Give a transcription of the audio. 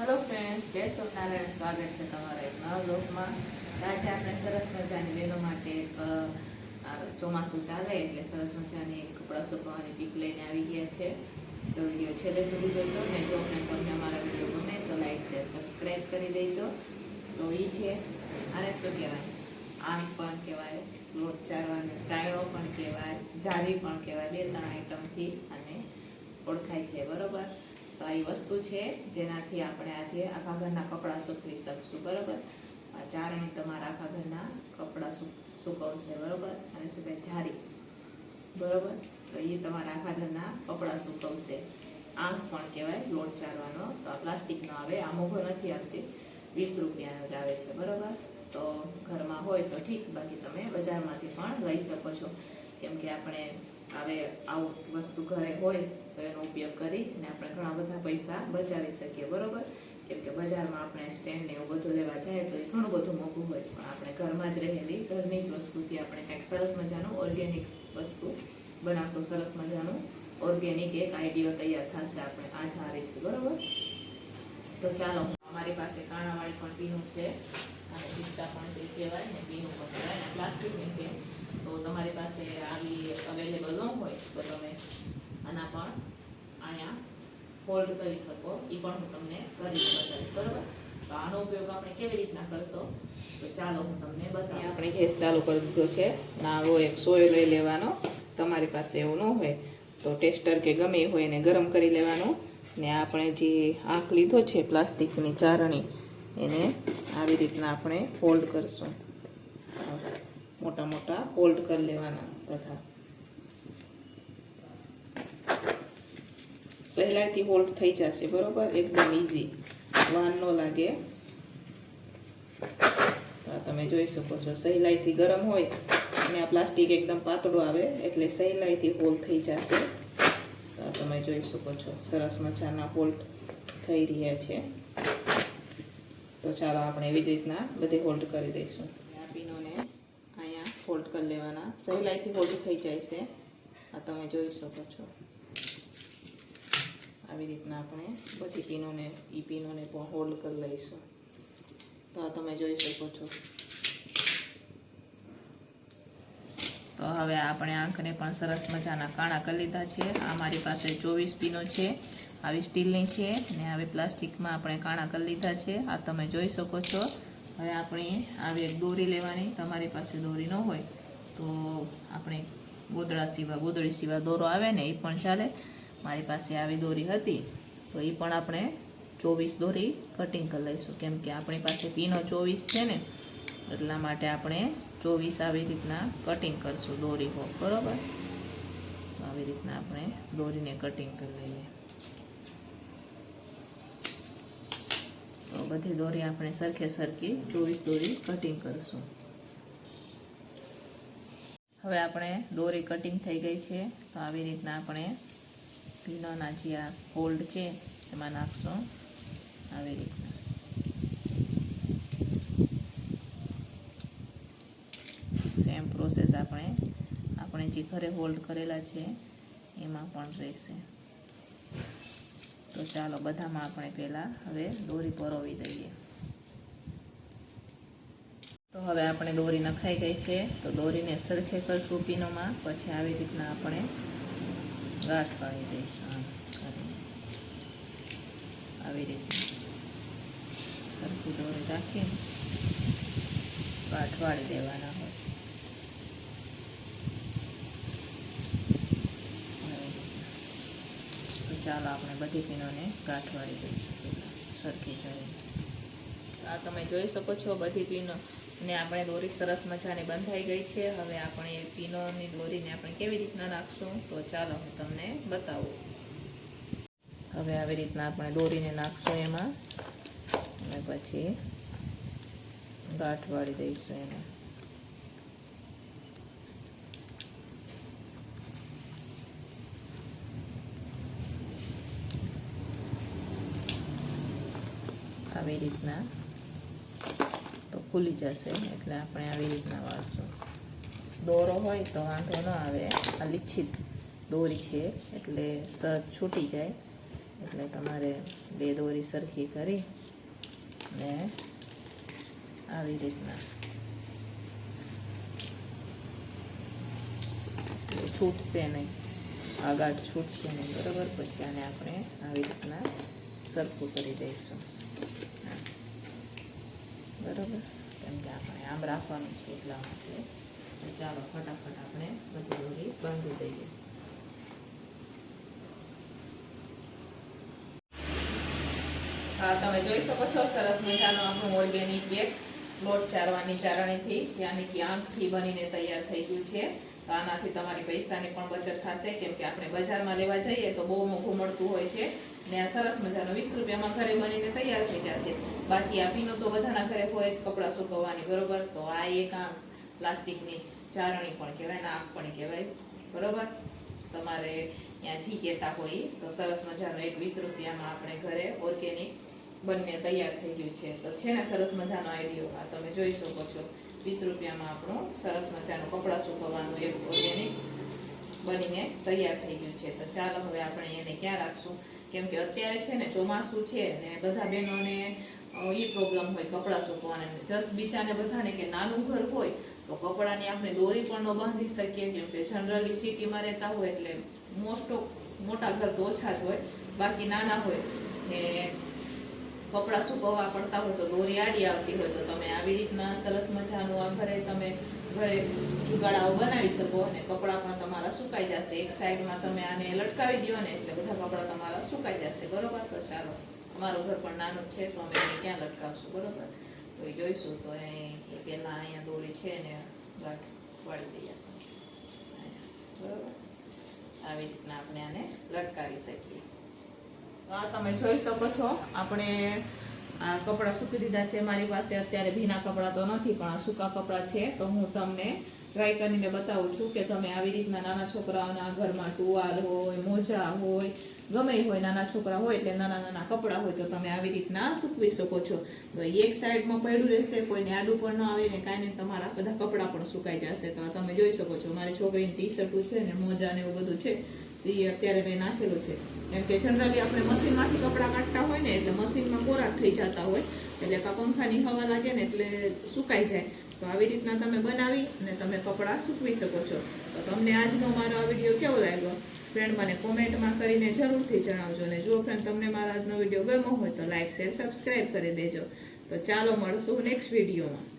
Hello friends જય સ્વામિનારાયણ. સ્વાગત છે તમારા એક નવા બ્લોગમાં આજે આપણે સરસ મજાની બહેનો માટે એક ચોમાસું ચાલે એટલે સરસ મજાની કપડાં સુકવાની પીક લઈને આવી ગયા છે. તો વીડિયો છેલ્લે સુધી જોજો ને જો આપણે તમને અમારા વીડિયો ગમે તો લાઈક, શેર સબસ્ક્રાઈબ કરી દેજો. તો એ છે આને શું કહેવાય? આંખ પણ કહેવાય, લોટ ચારવાનો ચાયણો પણ કહેવાય જારી પણ કહેવાય બે ત્રણ આઈટમથી અને ઓળખાય છે, બરોબર? તો આ વસ્તુ છે. જેનાથી આપણે આજે આખા ઘરના કપડાં સૂકવી શકશું, બરાબર? આ ચારણી તમારા આખા ઘરના કપડાં સૂક સૂકવશે, બરાબર? અને શું કહે? જારી બરોબર? તો એ તમારા આખા ઘરના કપડાં સૂકવશે. આંખ પણ કહેવાય લોટ ચારવાનો. તો આ પ્લાસ્ટિકનો આવે આ મોઘો નથી આવતી. વીસ રૂપિયાનો જ આવે છે, બરાબર? તો ઘરમાં હોય તો ઠીક, બાકી તમે બજારમાંથી પણ લઈ શકો છો. કેમ કે આપણે હવે આવું વસ્તુ ઘરે હોય તો એનો ઉપયોગ કરીને આપણે ઘણા બધા પૈસા બચાવી શકીએ, બરોબર? કેમ કે બજારમાં આપણે સ્ટેન્ડ ને એવું બધું લેવા જાય તો એ ઘણું બધું મોંઘું હોય. પણ આપણે ઘરમાં જ રહેલી ઘરની જ વસ્તુથી આપણે કંઈક સરસ મજાનું ઓર્ગેનિક વસ્તુ બનાવશો, સરસ મજાનું ઓર્ગેનિક એક આઈડિયો તૈયાર થશે આપણે આ જ આ રીતથી બરોબર? તો ચાલો, અમારી પાસે કાણાવાળી પણ પીનું છે અને પિસ્તા પણ કહેવાય ને પીનું પણ કહેવાય. પ્લાસ્ટિકની છે તો તમારી પાસે આવી અવેલેબલ ન હોય તો તમે આના પણ અહીંયા હોલ્ડ કરી શકો. એ પણ હું તમને કરી બતાવીશ. બરાબર? તો આનો ઉપયોગ આપણે કેવી રીતના કરશો? તો ચાલો હું તમને બતાવી. આપણે ગેસ ચાલુ કરી દીધો છે. ના આવો એક સોય લઈ લેવાનો. તમારી પાસે એવું ન હોય તો ટેસ્ટર કે ગમે હોય એને ગરમ કરી લેવાનું. ને આપણે જે આંખ લીધો છે પ્લાસ્ટિકની ચારણી, એને આવી રીતના આપણે ફોલ્ડ કરશું. મોટા મોટા ફોલ્ડ કરી લેવાના બધા. સહેલાઈથી હોલ્ડ થઈ જશે, બરોબર? એકદમ ઇઝી વાન ન લાગે. તમે જોઈ શકો છો, સહેલાઈથી ગરમ હોય અને આ પ્લાસ્ટિક એકદમ પાતળું આવે એટલે સહેલાઈથી હોલ્ડ થઈ જશે. તમે જોઈ શકો છો, સરસ મજાના હોલ્ડ થઈ રહ્યા છે. તો ચાલો આપણે એવી જ રીતના બધે હોલ્ડ કરી દઈશું. હોલ્ડ કરી લેવાના. સહેલાઈથી ફોલ્ડ થઈ જાય છે. આ તમે જોઈ શકો છો. આવી રીતના આપણે બધી પીનોને, ઈ પીનોને પણ હોલ્ડ કરી લઈશું. તો આ તમે જોઈ શકો છો. તો હવે આપણે આંખને પણ સરસ મજાના કાણા કરી લીધા છે. આ મારી પાસે ચોવીસ પીનો છે. આવી સ્ટીલની છે ને આવી પ્લાસ્ટિકમાં આપણે કાણા કરી લીધા છે. આ તમે જોઈ શકો છો. હવે આપણે આવી એક દોરી લેવાની, તમારી પાસે દોરી ન હોય તો આપણે ગોદડા સિવા, ગોદડી સિવા દોરો આવે ને એ પણ ચાલે. મારી પાસે આવી દોરી હતી, તો એ પણ આપણે ચોવીસ દોરી કટિંગ કરી લઈશું. કેમ આપણી પાસે પીનો ચોવીસ છે ને, એટલા માટે આપણે ચોવીસ આવી રીતના કટિંગ કરશું દોરી હો બરાબર? આવી રીતના આપણે દોરીને કટિંગ કરી લઈએ. બધી દોરી આપણે સરખે સરખી ચોવીસ દોરી કટિંગ કરીશું. હવે આપણે દોરી કટિંગ થઈ ગઈ છે, તો આવી રીતના આપણે પીનોના જે આ ફોલ્ડ છે, એમાં નાખશું. આવી રીતના. સેમ પ્રોસેસ આપણે આપણે જે ઘરે હોલ્ડ કરેલા છે, એમાં પણ રહેશે. તો ચાલો બધામાં આપણે પહેલાં હવે દોરી પરોવી દઈએ. તો હવે આપણે દોરી નખાઈ ગઈ છે, તો દોરીને સરખે કરશું પીનોમાં, પછી આવી રીતના આપણે ગાંઠ વાળી દઈશું. આવી રીતે. સરખી દોરી રાખીને ગાંઠ વાળી દેવાના હોય આવી રીતના. તો ચાલો આપણે બધી પીનોને ગાંઠ વાળી દઈશું. સરખી કરીને આ તમે જોઈ શકો છો બધી પીનો ને આપણે દોરી સરસ મજાની બંધાઈ ગઈ છે. હવે આપણે એ પીનોની દોરીને આપણે કેવી રીતના નાખશું? તો ચાલો હું તમને બતાવું. હવે આવી રીતના આપણે દોરીને નાખશું એમાં. અને પછી ગાંઠ વાળી દઈશું એને આવી રીતના તો ખુલી જશે એટલે આપણે આવી રીતના વાળશું. દોરો હોય તો વાંધો ન આવે. આ લિચ્છિત દોરી છે એટલે સહજ છૂટી જાય. એટલે તમારે બે દોરી સરખી કરી ને આવી રીતના. છૂટશે નહીં. આગળ છૂટશે નહીં. બરાબર? પછી આને આપણે આવી રીતના સરખું કરી દઈશું. બરાબર. કેમ કે આપણે આમ રાખવાનું છે એટલા માટે. ચાલો ફટાફટ આપણે બધી દોરી બાંધી દઈએ. હા, તમે જોઈ શકો છો, સરસ મજાનો આપણું ઓર્ગેનિક કેક લોટ ચારવાની ચારણીથી, યાની કે આંખથી બનીને તૈયાર થઈ ગયું છે. તો આનાથી તમારી પૈસાની પણ બચત થશે. કેમ કે આપણે બજારમાં લેવા જઈએ તો બહુ મોંઘું મળતું હોય છે. ને આ સરસ મજાનો વીસ રૂપિયામાં ઘરે બનીને તૈયાર થઈ જશે. બાકી આ તો બધાના ઘરે હોય જ કપડાં સુકવવાની, બરોબર? તો આ એક આંખ પ્લાસ્ટિકની ચારણી પણ કહેવાય ને પણ કહેવાય, બરોબર? તમારે ત્યાં જી કહેતા હોય, તો સરસ મજાનો એક વીસ રૂપિયામાં આપણે ઘરે ઓર્ગેનિક બંને તૈયાર થઈ ગયું છે. તો છે ને સરસ મજાનો આઈડિયો આ તમે જોઈ શકો છો. વીસ રૂપિયામાં આપણું સરસ મજાનું કપડાં સુકવવાનું એક ઓર્ગેનિક બનીને તૈયાર થઈ ગયું છે. તો ચાલો હવે આપણે એને ક્યાં રાખશું? કેમ કે અત્યારે છે ને ચોમાસું છે ને બધા બહેનોને એ પ્રોબ્લેમ હોય કપડાં સુકવાના જસ બીજાને બધાને કે નાનું ઘર હોય તો કપડાની આપણે દોરી પણ ન બાંધી શકીએ. કેમ કે જનરલી સિટીમાં રહેતા હોય એટલે મોસ્ટ ઓફ મોટા ઘર તો ઓછા જ હોય, બાકી નાના હોય ને કપડાં સુકવવા પડતા હોય તો દોરી આડી આવતી હોય તો તમે આવી રીતના સરસ મજાનું આ ઘરે તમે ઘરે જુગાડાઓ બનાવી શકો અને કપડાં પણ તમારા સુકાઈ જશે. એક સાઈડમાં તમે આને લટકાવી દો ને એટલે બધા કપડાં તમારા સુકાઈ જશે. બરોબર? તો ચાલો. અમારું ઘર પણ નાનું છે, તો અમે એને ક્યાં લટકાવશું? બરોબર? તો એ જોઈશું. તો એ પહેલાં અહીંયા દોરી છે ને ગાંઠ વાળી દઈએ બરોબર? આવી રીતના આપણે આને લટકાવી શકીએ. તો આ તમે જોઈ શકો છો. આપણે આ કપડાં સૂકી દીધા છે મારી પાસે. અત્યારે ભીના કપડાં તો નથી, પણ આ સૂકા કપડાં છે. તો હું તમને ટ્રાય કરીને બતાવું છું કે તમે આવી રીતના નાના છોકરાઓના ઘરમાં ટુવાલ હોય, મોજા હોય, ગમે હોય નાના છોકરા હોય એટલે નાના નાના કપડાં હોય તો તમે આવી રીતના સૂકવી શકો છો. તો એક સાઈડમાં પડ્યું રહેશે, કોઈને આડું પણ ન આવે ને કાંઈ નહીં, તમારા બધા કપડાં પણ સુકાઈ જશે. તો તમે જોઈ શકો છો, મારી છોકરીની ટી શર્ટું છે ને મોજા ને એવું બધું છે. એ અત્યારે મેં નાખેલું છે. કેમ કે જનરલી આપણે મશીનમાંથી કપડાં કાઢતા હોય ને એટલે મશીનમાં કોરા થઈ જતા હોય. એટલે કા પંખાની હવા લાગે ને એટલે સુકાઈ જાય. તો આવી રીતના તમે બનાવી અને તમે કપડાં સૂકવી શકો છો. તો તમને આજનો મારો આ વીડિયો કેવો લાગ્યો? ફ્રેન્ડ મને કોમેન્ટમાં કરીને જરૂરથી જણાવજો ને જો ફ્રેન્ડ તમને મારો આજનો વીડિયો ગમ્યો હોય તો લાઇક શેર સબસ્ક્રાઈબ કરી દેજો. તો ચાલો મળશું નેક્સ્ટ વિડીયોમાં.